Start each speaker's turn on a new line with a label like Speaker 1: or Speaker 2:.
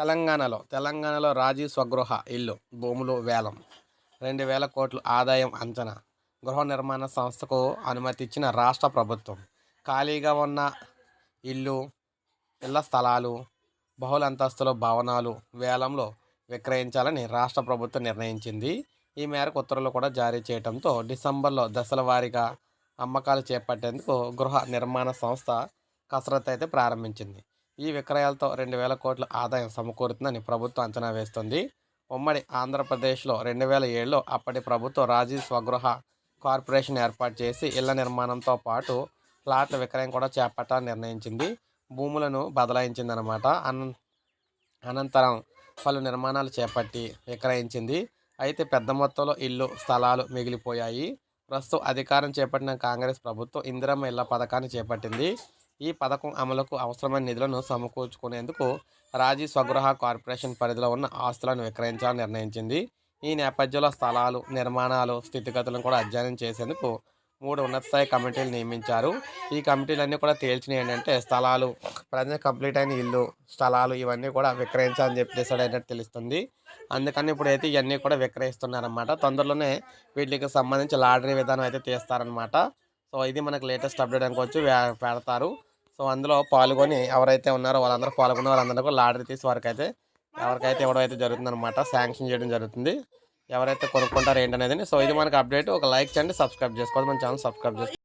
Speaker 1: తెలంగాణలో తెలంగాణలో రాజీ స్వగృహ ఇల్లు భూములు వేలం. రెండు వేల కోట్లు ఆదాయం అంచనా. గృహ నిర్మాణ సంస్థకు అనుమతి ఇచ్చిన రాష్ట్ర ప్రభుత్వం. ఖాళీగా ఉన్న ఇల్లు ఇళ్ళ స్థలాలు బహుళ అంతస్తుల భవనాలు వేలంలో విక్రయించాలని రాష్ట్ర ప్రభుత్వం నిర్ణయించింది. ఈ మేరకు ఉత్తర్వులు కూడా జారీ చేయడంతో డిసెంబర్లో దశల వారీగా అమ్మకాలు చేపట్టేందుకు గృహ నిర్మాణ సంస్థ కసరత్తు అయితే ప్రారంభించింది. ఈ విక్రయాలతో రెండు వేల కోట్ల ఆదాయం సమకూరుతుందని ప్రభుత్వం అంచనా వేస్తుంది. ఉమ్మడి ఆంధ్రప్రదేశ్లో రెండు వేల ఏడులో అప్పటి ప్రభుత్వం రాజీవ్ స్వగృహ కార్పొరేషన్ ఏర్పాటు చేసి ఇళ్ళ నిర్మాణంతో పాటు ప్లాట్ల విక్రయం కూడా చేపట్టాలని నిర్ణయించింది. భూములను బదలాయించిందనమాట అన్ అనంతరం పలు నిర్మాణాలు చేపట్టి విక్రయించింది. అయితే పెద్ద మొత్తంలో ఇల్లు స్థలాలు మిగిలిపోయాయి. ప్రస్తుతం అధికారం చేపట్టిన కాంగ్రెస్ ప్రభుత్వం ఇందిరమ్మ ఇళ్ళ పథకాన్ని చేపట్టింది. ఈ పథకం అమలుకు అవసరమైన నిధులను సమకూర్చుకునేందుకు రాజీ స్వగృహ కార్పొరేషన్ పరిధిలో ఉన్న ఆస్తులను విక్రయించాలని నిర్ణయించింది. ఈ నేపథ్యంలో స్థలాలు నిర్మాణాలు స్థితిగతులను కూడా అధ్యయనం చేసేందుకు మూడు ఉన్నత స్థాయి కమిటీలు నియమించారు. ఈ కమిటీలన్నీ కూడా తేల్చిన ఏంటంటే స్థలాలు ప్రజెంట్ కంప్లీట్ అయిన ఇల్లు స్థలాలు ఇవన్నీ కూడా విక్రయించాలని చెప్పి డిసైడ్ అయినట్టు తెలుస్తుంది. అందుకని ఇప్పుడు అయితే ఇవన్నీ కూడా విక్రయిస్తున్నారనమాట తొందరలోనే వీటికి సంబంధించి లాటరీ విధానం అయితే తీస్తారనమాట సో ఇది మనకు లేటెస్ట్ అప్డేట్ అనుకోవచ్చు. పెడతారు. సో అందులో పాల్గొని ఎవరైతే ఉన్నారో వాళ్ళందరూ పాల్గొన్న వాళ్ళందరూ కూడా లాటరీ తీసి వారికైతే ఎవరికైతే ఇవ్వడం అయితే జరుగుతుందన్నమాట శాంక్షన్ చేయడం జరుగుతుంది. ఎవరైతే కొనుక్కుంటారో ఏంటనేది సో ఇది మనకు అప్డేట్. ఒక లైక్ చేయండి సబ్స్క్రైబ్ చేసుకోవాలి మన ఛానల్ సబ్స్క్రైబ్ చేసుకోండి.